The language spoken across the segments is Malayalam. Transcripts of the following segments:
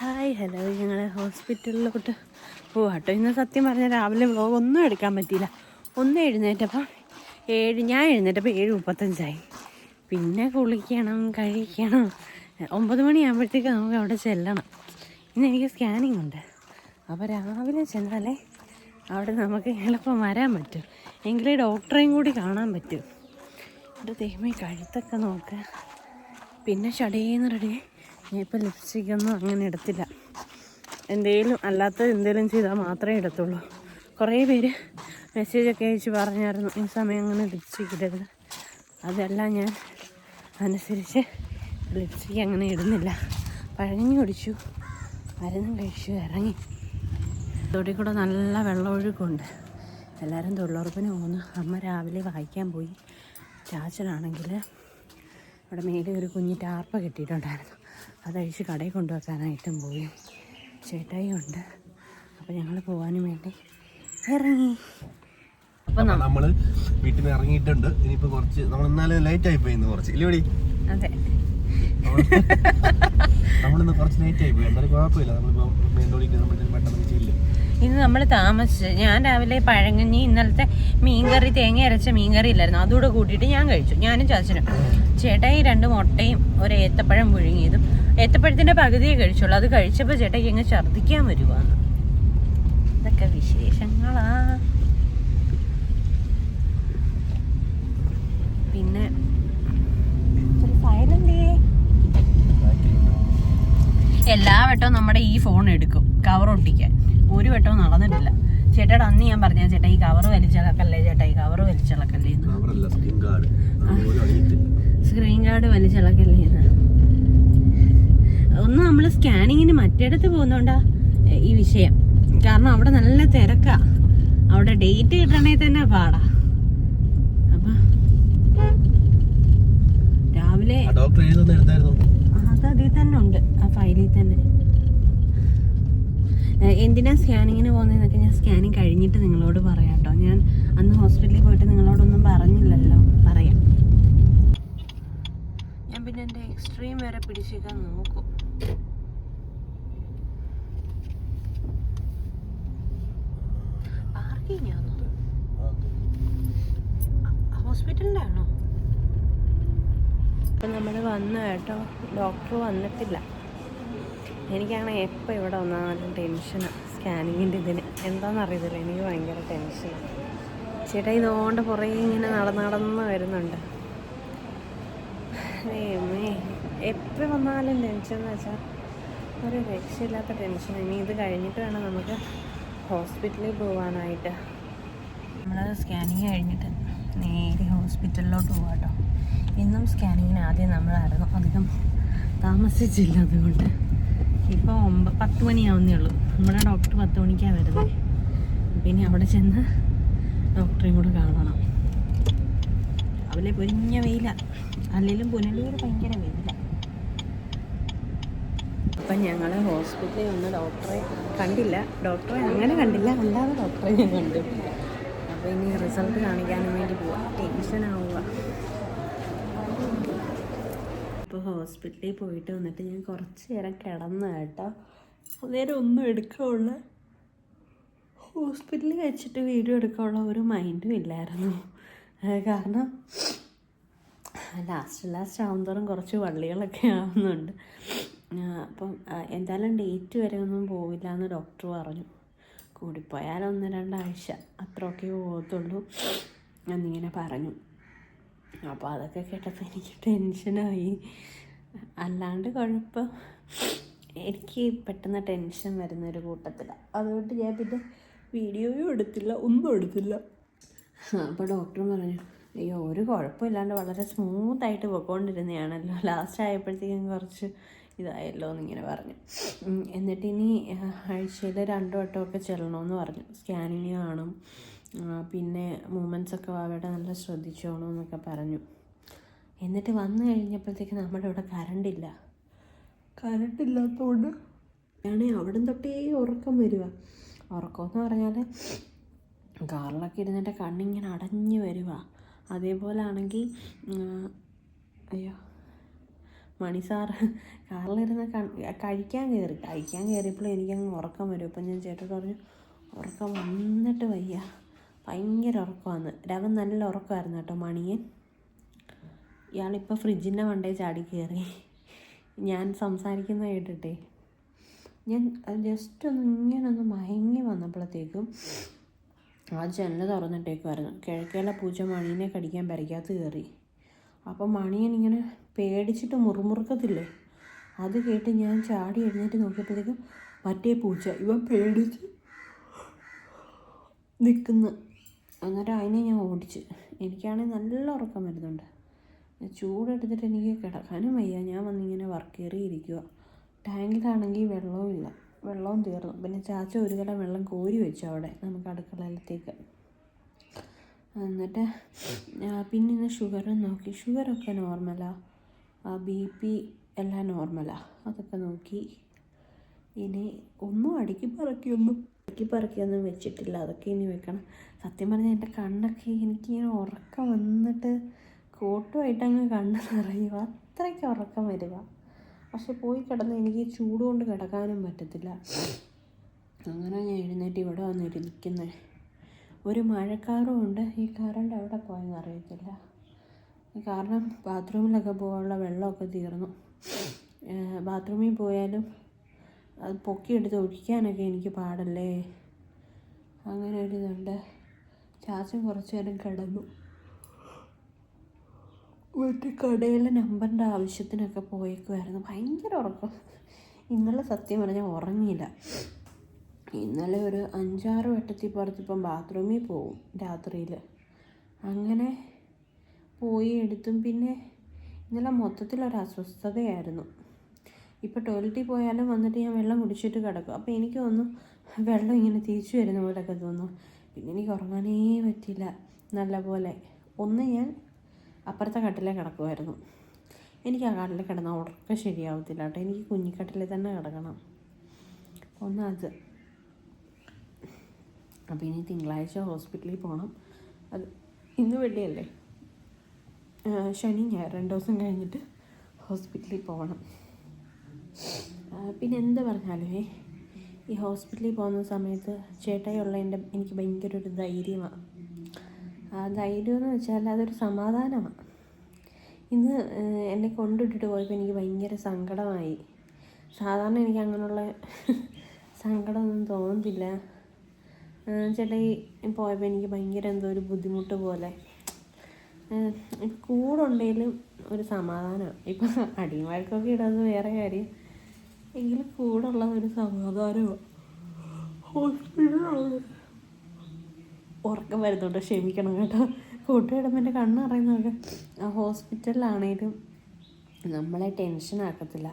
Hi hello. ഞങ്ങൾ ഹോസ്പിറ്റലിലോട്ട് പോവാട്ടോ. ഇന്ന് സത്യം പറഞ്ഞാൽ രാവിലെ വ്ലോഗ് ഒന്നും എടുക്കാൻ പറ്റിയില്ല. ഒന്ന് എഴുന്നേറ്റപ്പം ഏഴ് ഞാൻ എഴുന്നേറ്റപ്പോൾ ഏഴ് മുപ്പത്തഞ്ചായി. പിന്നെ കുളിക്കണം കഴിക്കണം. ഒമ്പത് മണിയാകുമ്പോഴത്തേക്ക് നമുക്ക് അവിടെ ചെല്ലണം. ഇന്ന് എനിക്ക് സ്കാനിങ് ഉണ്ട്. അപ്പോൾ രാവിലെ ചെന്നാലേ അവിടെ നമുക്ക് എളുപ്പം വരാൻ പറ്റും. എങ്കിലേ ഡോക്ടറെയും കൂടി കാണാൻ പറ്റും. എന്റെ ദൈവമേ കഴുത്തൊക്കെ നോക്കുക പിന്നെ ഷടേന്ന് റെഡി. ഞാൻ ലിപ്സ്റ്റിക്കൊന്നും അങ്ങനെ എടുത്തില്ല. എന്തെങ്കിലും അല്ലാത്ത എന്തെങ്കിലും ചെയ്താൽ മാത്രമേ ഇടത്തുള്ളൂ കുറേ പേര് മെസ്സേജൊക്കെ അയച്ച് പറഞ്ഞായിരുന്നു ഈ സമയം അങ്ങനെ ലിപ്സ്റ്റിക് ഇടരുത്. അതെല്ലാം ഞാൻ അനുസരിച്ച് ലിപ്സ്റ്റിക് അങ്ങനെ ഇടുന്നില്ല. പഴഞ്ഞു കുടിച്ചു. മരുന്നും കഴിച്ചു ഇറങ്ങി. തൊടി കൂടെ നല്ല വെള്ളമൊഴുക്കുണ്ട് എല്ലാവരും തൊഴിലുറപ്പിന് പോകുന്നു. അമ്മ രാവിലെ വായിക്കാൻ പോയി. ചാച്ചനാണെങ്കിൽ ഇവിടെ മേലെ ഒരു കുഞ്ഞി ടാർപ്പ കെട്ടിയിട്ടുണ്ടായിരുന്നു. അതഴിച്ച് കടയിൽ കൊണ്ടുവെക്കാനായിട്ടും പോയി. ചേട്ടായി ഉണ്ട് അപ്പോൾ ഞങ്ങൾ പോകാനും വേണ്ടി ഇറങ്ങി. അപ്പം നമ്മൾ വീട്ടിൽ നിന്ന് ഇറങ്ങിയിട്ടുണ്ട്. ഇനിയിപ്പോൾ കുറച്ച് നമ്മൾ ഇന്നാലും ലേറ്റ് ആയി പോയിന്ന് കുറച്ച്. ഇല്ലേടി അതെ. നമ്മളിന്ന് കുറച്ച് ലേറ്റ് ആയി പോയി. എന്നാലും കുഴപ്പമില്ല. നമ്മളിപ്പോൾ മെയിൻ റോഡിൽ കയറുമ്പോഴത്തേക്കും പെട്ടെന്ന് ചെയ്യില്ല ഇന്ന് നമ്മൾ താമസിച്ച് ഞാൻ രാവിലെ പഴങ്ങഞ്ഞി ഇന്നലത്തെ മീൻകറി തേങ്ങ അരച്ച മീൻകറി ഇല്ലായിരുന്നു. അതുകൂടെ കൂട്ടിയിട്ട് ഞാൻ കഴിച്ചു. ഞാനും ചാച്ചനും. ചേട്ടായി രണ്ട് മുട്ടയും ഒരു ഏത്തപ്പഴം പുഴുങ്ങിയതും ഏത്തപ്പഴത്തിന്റെ പകുതിയെ കഴിച്ചുള്ളൂ. അത് കഴിച്ചപ്പോൾ ചേട്ടായി അങ്ങ് ഛർദ്ദിക്കാൻ വരുവാണ് ഇതൊക്കെ വിശേഷങ്ങളാ. പിന്നെ എല്ലാ വട്ടവും നമ്മുടെ ഈ ഫോൺ എടുക്കും. കവർ ഒട്ടിക്കാൻ ഒരു വട്ടവും നടന്നിട്ടില്ല. ചേട്ടയുടെ അന്ന് ഞാൻ പറഞ്ഞ ചേട്ടാ ഈ കവർ വലിച്ചിളക്കല്ലേ ചേട്ടാ ഈ കവർ വലിച്ചിളക്കല്ലേ സ്ക്രീൻ ഗാർഡ് വലിച്ചിളക്കല്ലേ ഒന്ന് നമ്മൾ സ്കാനിങ്ങിന് മറ്റിടത്ത് പോകുന്നോണ്ടാ ഈ വിഷയം. കാരണം അവിടെ നല്ല തിരക്കാ. അവിടെ ഡേറ്റ് കിട്ടണേ തന്നെ പാടാ അപ്പൊ രാവിലെ ആ ഡോക്ടർ ഏതൊന്നും എടുത്തായിരുന്നു അത് അതിൽ തന്നെ ഉണ്ട് ആ ഫയലിൽ തന്നെ ഏഹ് എന്തിനാ സ്കാനിങ്ങിന് പോകുന്നതെന്നൊക്കെ ഞാൻ സ്കാനിങ് കഴിഞ്ഞിട്ട് നിങ്ങളോട് പറയാം കേട്ടോ ഞാൻ അന്ന് ഹോസ്പിറ്റലിൽ പോയിട്ട് നിങ്ങളോടൊന്നും പറഞ്ഞില്ലല്ലോ. പറയാം. ഞാൻ പിന്നെ എന്റെ എക്സ്ട്രീം വരെ പിടിച്ചേക്കാൻ നോക്കും. പാർക്കിംഗ് ആണോ? ഹോസ്പിറ്റലിന്റെ ആണോ ഇപ്പം നമ്മൾ വന്നു കേട്ടോ. ഡോക്ടർ വന്നിട്ടില്ല. എനിക്കാണ് എപ്പോൾ ഇവിടെ വന്നാലും ടെൻഷനാണ് സ്കാനിങ്ങിന്റെ ഇതിന്. എന്താണെന്ന് അറിയത്തില്ല എനിക്ക് ഭയങ്കര ടെൻഷനാണ് ചേട്ടാ ഇതുകൊണ്ട് പുറകെ ഇങ്ങനെ നടന്ന് നടന്ന് വരുന്നുണ്ട്. എപ്പോൾ വന്നാലും ടെൻഷൻ എന്ന് വെച്ചാൽ ഒരു രക്ഷയില്ലാത്ത ടെൻഷൻ ഇനി ഇത് കഴിഞ്ഞിട്ട് വേണം നമുക്ക് ഹോസ്പിറ്റലിൽ പോകാനായിട്ട് നമ്മൾ സ്കാനിങ് കഴിഞ്ഞിട്ട് നേരെ ഹോസ്പിറ്റലിലോട്ട് പോകാം കേട്ടോ ഇന്നും സ്കാനിങ്ങിന് ആദ്യം നമ്മളായിരുന്നു അധികം താമസിച്ചില്ല അതുകൊണ്ട്. ഇപ്പോൾ ഒമ്പ പത്ത് മണിയാവുന്നേ ഉള്ളൂ. നമ്മുടെ ഡോക്ടർ പത്ത് മണിക്കാണ് വരുന്നത് പിന്നെ അവിടെ ചെന്ന് ഡോക്ടറെയും കൂടെ കാണണം. രാവിലെ പൊരിഞ്ഞ വെയില. അല്ലെങ്കിലും പുനലൂർ ഭയങ്കര വെയില. അപ്പം ഞങ്ങൾ ഹോസ്പിറ്റലിൽ ഒന്ന് ഡോക്ടറെ കണ്ടില്ല. ഡോക്ടറെ അങ്ങനെ കണ്ടില്ല. അല്ലാതെ ഡോക്ടറെ ഞാൻ കണ്ടു അപ്പോൾ ഇനി റിസൾട്ട് കാണിക്കാനും വേണ്ടി പോവാം. ടെൻഷൻ ഇപ്പോൾ ഹോസ്പിറ്റലിൽ പോയിട്ട് വന്നിട്ട് ഞാൻ കുറച്ച് നേരം കിടന്നു കേട്ടോ. അന്നേരം ഒന്നും എടുക്കാനുള്ള ഹോസ്പിറ്റലിൽ വെച്ചിട്ട് വീഡിയോ എടുക്കാനുള്ള ഒരു മൈൻഡും ഇല്ലായിരുന്നു. കാരണം ലാസ്റ്റ് ലാസ്റ്റ് ആവുന്നതോറും കുറച്ച് വള്ളികളൊക്കെ ആവുന്നുണ്ട്. അപ്പം എന്തായാലും ഡേറ്റ് വരെ ഒന്നും പോവില്ല എന്ന് ഡോക്ടർ പറഞ്ഞു. കൂടിപ്പോയാൽ ഒന്ന് രണ്ടാഴ്ച അത്രയൊക്കെ പോകത്തുള്ളൂ എന്നിങ്ങനെ പറഞ്ഞു. അപ്പോൾ അതൊക്കെ കേട്ടപ്പോൾ എനിക്ക് ടെൻഷനായി. അല്ലാണ്ട് കുഴപ്പം. എനിക്ക് പെട്ടെന്ന് ടെൻഷൻ വരുന്ന ഒരു കൂട്ടത്തിലാണ് അതുകൊണ്ട് ഞാൻ പിന്നെ വീഡിയോയും എടുത്തില്ല ഒന്നും എടുത്തില്ല. അപ്പോൾ ഡോക്ടർ പറഞ്ഞു അയ്യോ ഒരു കുഴപ്പമില്ലാണ്ട് വളരെ സ്മൂത്തായിട്ട് പോയിക്കൊണ്ടിരുന്നതാണല്ലോ ലാസ്റ്റ് ആയപ്പോഴത്തേക്കും കുറച്ച് ഇതായല്ലോ എന്നിങ്ങനെ പറഞ്ഞു. എന്നിട്ട് ഇനി ആഴ്ചയിൽ രണ്ടു വട്ടമൊക്കെ ചെല്ലണമെന്ന് പറഞ്ഞു. സ്കാനിങ് കാണും. പിന്നെ മൂമെൻസ് ഒക്കെ വളരെ നല്ല ശ്രദ്ധിച്ചോണം എന്നൊക്കെ പറഞ്ഞു. എന്നിട്ട് വന്നു കഴിഞ്ഞപ്പോഴത്തേക്ക് നമ്മുടെ ഇവിടെ കറണ്ട് ഇല്ല കറണ്ട് ഇല്ലാത്തതുകൊണ്ട് ആണെങ്കിൽ അവിടെ തൊട്ടേ ഉറക്കം വരിക. ഉറക്കമെന്ന് പറഞ്ഞാൽ കാറിലൊക്കെ ഇരുന്നിട്ട് കണ്ണിങ്ങനെ അടഞ്ഞു വരിക അതേപോലെ ആണെങ്കിൽ അയ്യോ. മണി സാർ കാറിലിരുന്ന് കഴിക്കാൻ കയറി. കഴിക്കാൻ കയറിയപ്പോൾ എനിക്കങ്ങ് ഉറക്കം വരും. അപ്പം ഞാൻ ചേട്ടൻ പറഞ്ഞു ഉറക്കം വന്നിട്ട് വയ്യ. ഭയങ്കര ഉറക്കമാണ് രവൻ നല്ല ഉറക്കമായിരുന്നു കേട്ടോ മണിയൻ. ഇയാളിപ്പോൾ ഫ്രിഡ്ജിന്റെ മണ്ടേ ചാടി കയറി. ഞാൻ സംസാരിക്കുന്ന കേട്ടിട്ടേ. ഞാൻ ജസ്റ്റ് ഒന്ന് ഇങ്ങനെ ഒന്ന് മയങ്ങി വന്നപ്പോഴത്തേക്കും ആ ജനൽ തുറന്നിട്ടേക്കുമായിരുന്നു കിഴക്കേല പൂച്ച മണീനെ കടിക്കാൻ പരിക്കാത്ത കയറി. അപ്പം മണിയൻ ഇങ്ങനെ പേടിച്ചിട്ട് മുറുമുറുക്കത്തില്ലേ? അത് കേട്ട് ഞാൻ ചാടി എഴുന്നേറ്റ് നോക്കിയപ്പോഴത്തേക്കും മറ്റേ പൂച്ച ഇവൻ പേടിച്ച് നിൽക്കുന്നു. അന്നേരം അതിനെ ഞാൻ ഓടിച്ച്. എനിക്കാണെങ്കിൽ നല്ല ഉറക്കം വരുന്നുണ്ട്. ചൂടെടുത്തിട്ട് എനിക്ക് കിടക്കാനും വയ്യ. ഞാൻ വന്നിങ്ങനെ വർക്ക് കയറിയിരിക്കുക ടാങ്കിലാണെങ്കിൽ വെള്ളവും ഇല്ല. വെള്ളവും തീർന്നു. പിന്നെ ചാച്ച ഒരു കട വെള്ളം കോരി വെച്ചു അവിടെ. നമുക്ക് അടുക്കളയിലത്തേക്ക് എന്നിട്ട് പിന്നെ ഷുഗറും നോക്കി. ഷുഗറൊക്കെ നോർമലാണ് ബി പി എല്ലാം നോർമലാണ് അതൊക്കെ നോക്കി. ഇനി ഒന്നും അടുക്കി പറക്കിയൊന്നും അടുക്കി പറക്കിയൊന്നും വെച്ചിട്ടില്ല. അതൊക്കെ ഇനി വെക്കണം. സത്യം പറഞ്ഞാൽ എന്റെ കണ്ണൊക്കെ എനിക്കിങ്ങനെ ഉറക്കം വന്നിട്ട് കോട്ടുമായിട്ടങ്ങ് കണ്ണ് നിറയുക അത്രയ്ക്ക് ഉറക്കം വരിക. പക്ഷെ പോയി കിടന്ന് എനിക്ക് ചൂട് കൊണ്ട് കിടക്കാനും പറ്റത്തില്ല. അങ്ങനെ ഞാൻ എഴുന്നേറ്റ് ഇവിടെ വന്നിരിക്കുന്നത് ഒരു മഴക്കാറും ഉണ്ട്. ഈ കറണ്ട് എവിടെ പോയെന്ന് അറിയത്തില്ല. കാരണം ബാത്റൂമിലൊക്കെ പോകാനുള്ള വെള്ളമൊക്കെ തീർന്നു. ബാത്റൂമിൽ പോയാലും അത് പൊക്കിയെടുത്ത് ഒഴിക്കാനൊക്കെ എനിക്ക് പാടല്ലേ? അങ്ങനെ ഒരു ഇതുണ്ട്. ചാച്ചൻ കുറച്ച് നേരം കിടന്നു. മറ്റേ കടയിലെ നമ്പറിന്റെ ആവശ്യത്തിനൊക്കെ പോയേക്കുമായിരുന്നു ഭയങ്കര ഉറക്കം. ഇന്നലെ സത്യം പറഞ്ഞാൽ ഉറങ്ങിയില്ല. ഇന്നലെ ഒരു അഞ്ചാറ് വട്ടത്തിൽ പുറത്ത് ഇപ്പം ബാത്റൂമിൽ പോവും രാത്രിയിൽ. അങ്ങനെ പോയി എടുത്തും പിന്നെ ഇന്നലെ മൊത്തത്തിലൊരു അസ്വസ്ഥതയായിരുന്നു. ഇപ്പോൾ ടോയ്ലറ്റിൽ പോയാലും വന്നിട്ട് ഞാൻ വെള്ളം കുടിച്ചിട്ട് കിടക്കും. അപ്പോൾ എനിക്ക് തോന്നുന്നു വെള്ളം ഇങ്ങനെ തിരിച്ചു വരുന്ന പോലെയൊക്കെ തോന്നും പിന്നെ എനിക്ക് ഉറങ്ങാനേ പറ്റില്ല നല്ലപോലെ. ഒന്ന് ഞാൻ അപ്പുറത്തെ കട്ടിലേ കിടക്കുമായിരുന്നു എനിക്ക് ആ കട്ടിലെ കിടന്നാൽ ഉറക്കം ശരിയാവത്തില്ല കേട്ടോ. എനിക്ക് കുഞ്ഞിക്കട്ടിലെ തന്നെ കിടക്കണം. ഒന്ന് അത് അപ്പോൾ ഇനി തിങ്കളാഴ്ച ഹോസ്പിറ്റലിൽ പോകണം അത് ഇന്ന് വെള്ളിയല്ലേ? ശനി ഞായർ രണ്ട് ദിവസം കഴിഞ്ഞിട്ട് ഹോസ്പിറ്റലിൽ പോകണം. പിന്നെ എന്ത് പറഞ്ഞാലുമേ ഈ ഹോസ്പിറ്റലിൽ പോകുന്ന സമയത്ത് ചേട്ടായുള്ള എന്റെ എനിക്ക് ഭയങ്കര ഒരു ധൈര്യമാണ് ആ ധൈര്യം എന്ന് വെച്ചാൽ അതൊരു സമാധാനമാണ് ഇന്ന് എന്നെ കൊണ്ടിട്ടിട്ട് പോയപ്പോൾ എനിക്ക് ഭയങ്കര സങ്കടമായി. സാധാരണ എനിക്ക് അങ്ങനെയുള്ള സങ്കടമൊന്നും തോന്നത്തില്ല. ഏഹ്, ചേട്ടാ ഈ പോയപ്പോൾ എനിക്ക് ഭയങ്കര എന്തോ ഒരു ബുദ്ധിമുട്ട് പോലെ. ഇപ്പം കൂടുണ്ടെങ്കിലും ഒരു സമാധാനമാണ് ഇപ്പം അടിയും വഴക്കൊക്കെ ഇടുന്നത് വേറെ കാര്യം. എങ്കിലും കൂടുള്ള ഒരു സമാധാനമാണ് ഹോസ്പിറ്റലാണ് ഉറക്കം വരുന്നുണ്ട് ക്ഷമിക്കണം കേട്ടോ. കൂട്ടുകിടമ്പോൾ എന്റെ കണ്ണ് ഹോസ്പിറ്റലിലാണേലും നമ്മളെ ടെൻഷൻ ആക്കത്തില്ല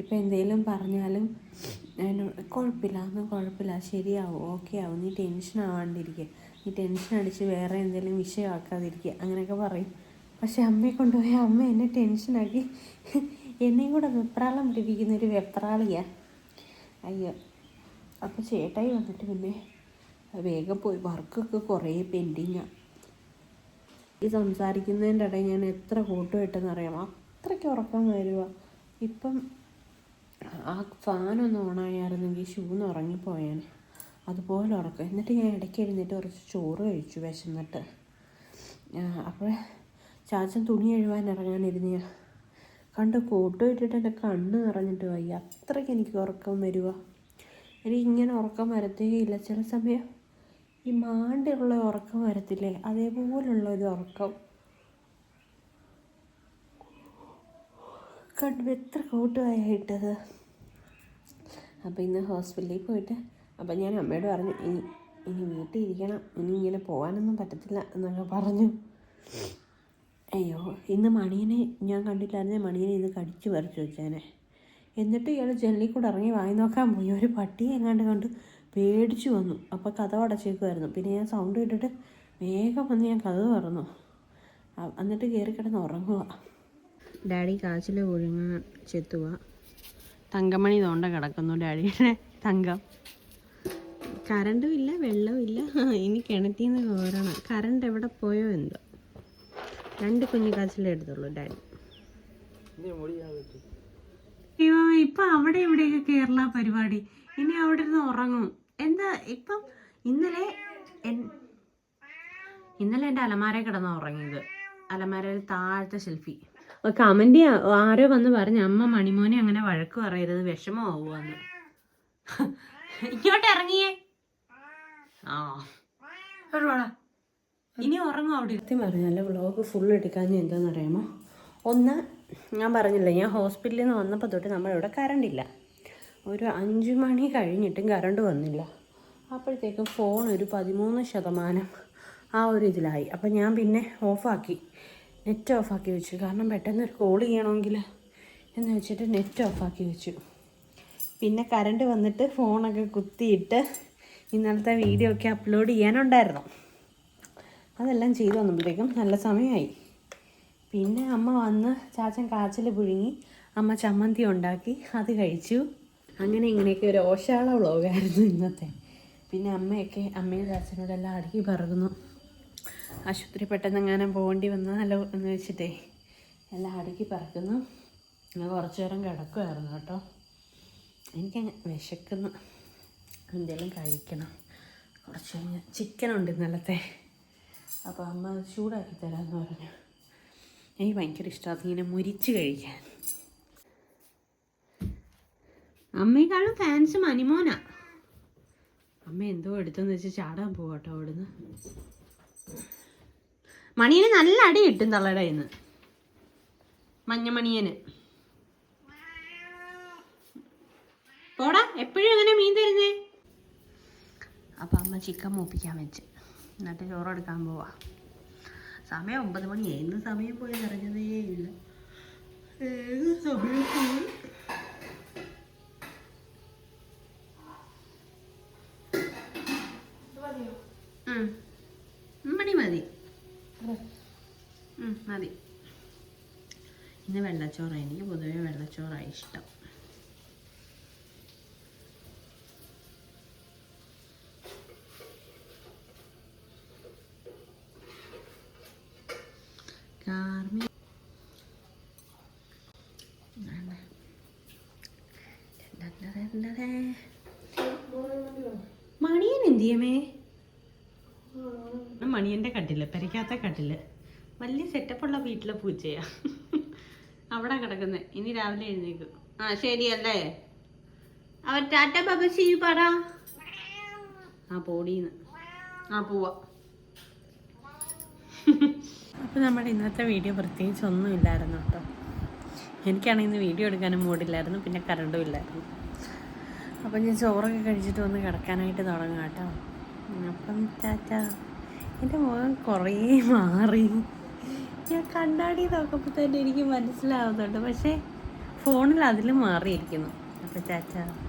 ഇപ്പം എന്തെങ്കിലും പറഞ്ഞാലും കുഴപ്പമില്ല ഒന്നും കുഴപ്പമില്ല. ശരിയാവും ഓക്കെ ആവും. നീ ടെൻഷൻ ആവാണ്ടിരിക്കുക നീ ടെൻഷൻ അടിച്ച് വേറെ എന്തെങ്കിലും വിഷയമാക്കാതിരിക്കുക അങ്ങനെയൊക്കെ പറയും. പക്ഷെ അമ്മയെ കൊണ്ടുപോയി അമ്മ എന്നെ ടെൻഷനാക്കി എന്നെയും കൂടെ വെപ്രാളം പിടിപ്പിക്കുന്ന ഒരു വെപ്രാളിയാണ് അയ്യോ. അപ്പോൾ ചേട്ടായി വന്നിട്ട് പിന്നെ വേഗം പോയി. വർക്കൊക്കെ കുറേ പെൻഡിങ്ങാണ് ഈ സംസാരിക്കുന്നതിന്റെ ഇടയിൽ ഞാൻ എത്ര ഫോട്ടോ ഇട്ടെന്ന് അറിയാം അത്രയ്ക്ക് ഉറക്കം വരുക ഇപ്പം ആ ഫാനൊന്ന് ഓണായായിരുന്നെങ്കിൽ ഷൂന്ന് ഉറങ്ങിപ്പോയാൻ അതുപോലെ ഉറക്കം. എന്നിട്ട് ഞാൻ ഇടയ്ക്ക് എഴുന്നേറ്റ് കുറച്ച് ചോറ് കഴിച്ചു വിശന്നിട്ട്. അപ്പോൾ ചാച്ചൻ തുണി എഴുവാൻ ഇറങ്ങാനിരുന്ന കണ്ട് കോട്ടോ ഇട്ടിട്ട് എന്റെ കണ്ണ് നിറഞ്ഞിട്ട് വയ്യ. അത്രയ്ക്ക് എനിക്ക് ഉറക്കം വരുക എനിക്ക് ഇങ്ങനെ ഉറക്കം വരത്തേയില്ല ചില സമയം ഈ മാണ്ടിയുള്ള ഉറക്കം വരത്തില്ലേ? അതേപോലുള്ള ഒരു ഉറക്കം. കണ്ടു എത്ര കൂട്ടുകായ ഇട്ടത് അപ്പോൾ ഇന്ന് ഹോസ്പിറ്റലിൽ പോയിട്ട് അപ്പോൾ ഞാൻ അമ്മയോട് പറഞ്ഞു ഇനി ഇനി വീട്ടിൽ ഇരിക്കണം. ഇനി ഇങ്ങനെ പോകാനൊന്നും പറ്റത്തില്ല എന്നൊക്കെ പറഞ്ഞു. അയ്യോ ഇന്ന് മണിയനെ ഞാൻ കണ്ടില്ലായിരുന്നേ? മണിയനെ ഇത് കടിച്ചു പറിച്ചു വെച്ചേനെ. എന്നിട്ട് ഇയാൾ ജനലിൽ കൂടെ ഇറങ്ങി വായി നോക്കാൻ പോയി. ഒരു പട്ടിയെ എങ്ങാണ്ട് കണ്ട് പേടിച്ചു വന്നു. അപ്പോൾ കഥ അടച്ചേക്കുമായിരുന്നു പിന്നെ ഞാൻ സൗണ്ട് കേട്ടിട്ട് വേഗം വന്ന് ഞാൻ കഥ തുറന്നു. എന്നിട്ട് കയറി കിടന്ന് ഉറങ്ങുക ഡാഡി കാച്ചിൽ ഒഴുങ്ങാൻ ചെത്തുക തങ്കമണി തോണ്ട കിടക്കുന്നു ഡാഡിയുടെ തങ്കം. കറണ്ടും ഇല്ല വെള്ളവും ഇല്ല. ഇനി കിണറ്റിൽ നിന്ന് കോരണം. കറണ്ട് എവിടെ പോയോ എന്തോ. രണ്ട് കുഞ്ഞു കാച്ചിലേ എടുത്തുള്ളൂ ഡാഡി. അയ്യോ ഇപ്പൊ അവിടെ ഇവിടെയൊക്കെ കേരള പരിപാടി. ഇനി അവിടെ ഇരുന്ന് ഉറങ്ങും. എന്താ ഇപ്പം ഇന്നലെ ഇന്നലെ എന്റെ അലമാര കിടന്ന ഉറങ്ങിയത്. അലമാരയിൽ താഴത്തെ സെൽഫി. കമന്റ് ആരോ വന്ന് പറഞ്ഞു അമ്മ മണിമോനെ അങ്ങനെ വഴക്ക് പറയരുത് വിഷമമാവുമെന്ന് ഇങ്ങോട്ട് ഇറങ്ങിയേ. ആ. ഇനി ഉറങ്ങും അവിടെ സത്യം പറഞ്ഞാൽ വ്ളോഗ് ഫുൾ എടുക്കാൻ എന്താണെന്നറിയാമോ ഒന്ന് ഞാൻ പറഞ്ഞില്ല ഞാൻ ഹോസ്പിറ്റലിൽ നിന്ന് വന്നപ്പോൾ തൊട്ട് നമ്മളിവിടെ കറണ്ട് ഇല്ല. ഒരു അഞ്ച് മണി കഴിഞ്ഞിട്ടും കറണ്ട് വന്നില്ല. അപ്പോഴത്തേക്കും ഫോൺ ഒരു പതിമൂന്ന് ശതമാനം ആ ഒരു ഇതിലായി. അപ്പം ഞാൻ പിന്നെ ഓഫാക്കി നെറ്റ് ഓഫാക്കി വെച്ചു. കാരണം പെട്ടെന്ന് ഒരു കോൾ ചെയ്യണമെങ്കിൽ എന്ന് വെച്ചിട്ട് നെറ്റ് ഓഫാക്കി വെച്ചു. പിന്നെ കറണ്ട് വന്നിട്ട് ഫോണൊക്കെ കുത്തിയിട്ട് ഇന്നലത്തെ വീഡിയോ ഒക്കെ അപ്ലോഡ് ചെയ്യാനുണ്ടായിരുന്നു. അതെല്ലാം ചെയ്തു വന്നപ്പോഴത്തേക്കും നല്ല സമയമായി. പിന്നെ അമ്മ വന്ന് ചാച്ചൻ കാച്ചിൽ പുഴുങ്ങി അമ്മ ചമ്മന്തി ഉണ്ടാക്കി അത് കഴിച്ചു. അങ്ങനെ ഇങ്ങനെയൊക്കെ ഒരു ഓശാള വ്ളോഗായിരുന്നു ഇന്നത്തെ. പിന്നെ അമ്മയൊക്കെ അമ്മയും ചാച്ചനോടെല്ലാം അടുക്കി പറകുന്നു ആശുപത്രി പെട്ടെന്ന് എങ്ങാനും പോകേണ്ടി വന്നാലോ എന്ന് വെച്ചിട്ടേ എല്ലാം അടുക്കി പറക്കുന്നു. ഞാൻ കുറച്ചു നേരം കിടക്കുമായിരുന്നു കേട്ടോ. എനിക്ക് വിശക്കുന്നു. എന്തെങ്കിലും കഴിക്കണം. കുറച്ച് ചിക്കൻ ഉണ്ട് ഇന്നലത്തെ. അപ്പോൾ അമ്മ ചൂടാക്കി തരാമെന്ന് പറഞ്ഞു. എനിക്ക് ഭയങ്കര ഇഷ്ടമാണ് അതിങ്ങനെ മുരിച്ച് കഴിക്കാൻ. അമ്മയെക്കാളും ഫാൻസ് മനിമോന അമ്മ എന്തോ എടുത്തെന്ന് വെച്ച് ചാടാൻ പോകട്ടോ അവിടുന്ന്. മണിയന് നല്ല അടി കിട്ടും തള്ളയുടെ ഇന്ന് മഞ്ഞമണിയന് പോടാ എപ്പോഴും അങ്ങനെ മീൻ തരുന്നേ? അപ്പം അമ്മ ചിക്കൻ മൂപ്പിക്കാൻ വെച്ച്. എന്നിട്ട് ചോറെടുക്കാൻ പോവാ. സമയം ഒമ്പത് മണി. ഏത് സമയം പോയി നിറഞ്ഞതേ ഇല്ല. ഏത് സമയം പോയി? ഉം. ഇന്ന് വെള്ളച്ചോറ്. എനിക്ക് പൊതുവേ വെള്ളച്ചോറാണ് ഇഷ്ടം. കാർമി മണിയൻ എന്തിയമേ മണിയന്റെ കട്ടിൽ പെരയ്ക്കാത്ത കട്ടിൽ. വലിയ സെറ്റപ്പുള്ള വീട്ടിലെ പൂച്ചയാ. അവിടെ കിടക്കുന്നത് ഇനി രാവിലെ എഴുന്നേക്കും ആ ശരിയല്ലേ? അവർ ടാറ്റ ബബസി പറ. ആ പോടീന്ന്. ആ പോവാ. അപ്പോൾ നമ്മുടെ ഇന്നത്തെ വീഡിയോ പ്രത്യേകിച്ച് ഒന്നും ഇല്ലായിരുന്നു കേട്ടോ. എനിക്കാണെങ്കിൽ ഇന്ന് വീഡിയോ എടുക്കാനും മൂടില്ലായിരുന്നു പിന്നെ കറണ്ടും ഇല്ലായിരുന്നു. അപ്പം ഞാൻ ചോറൊക്കെ കഴിച്ചിട്ട് വന്ന് കിടക്കാനായിട്ട് തുടങ്ങാം കേട്ടോ. അപ്പം ടാറ്റ എന്റെ മുഖം കുറേ മാറി. ഞാൻ കണ്ണാടി നോക്കുമ്പോൾ തന്നെ എനിക്ക് മനസ്സിലാവുന്നുണ്ട്. പക്ഷേ ഫോണിൽ അതിൽ മാറിയിരിക്കുന്നു. അപ്പം ടാറ്റ